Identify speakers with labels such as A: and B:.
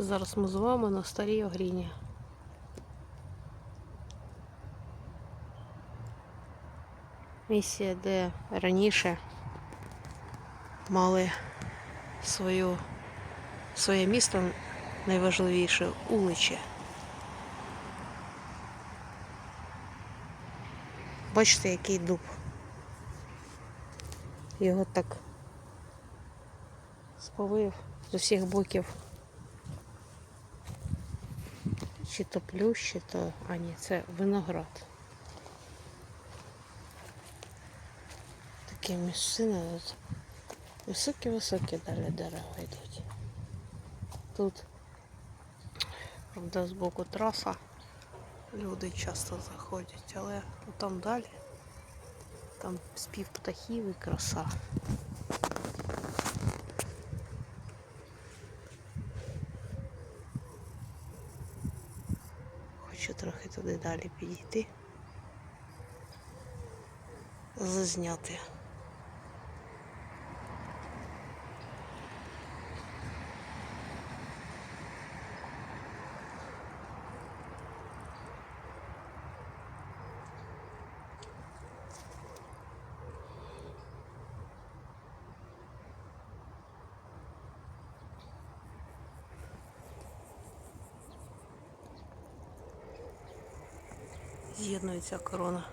A: Зараз ми з вами на старій огріні. Місія, де раніше мали свою, своє місто найважливіше уличе. Бачите, який дуб. Його так сповив з усіх боків. Чи то плющ, чи то... А ні, це виноград. Такі місцини тут. Високі-високі далі дерева йдуть. Тут, правда, з боку траса люди часто заходять, але там далі там спів птахів і краса. Хочу трохи туди далі підійти. Зазняти. З'єднується корона.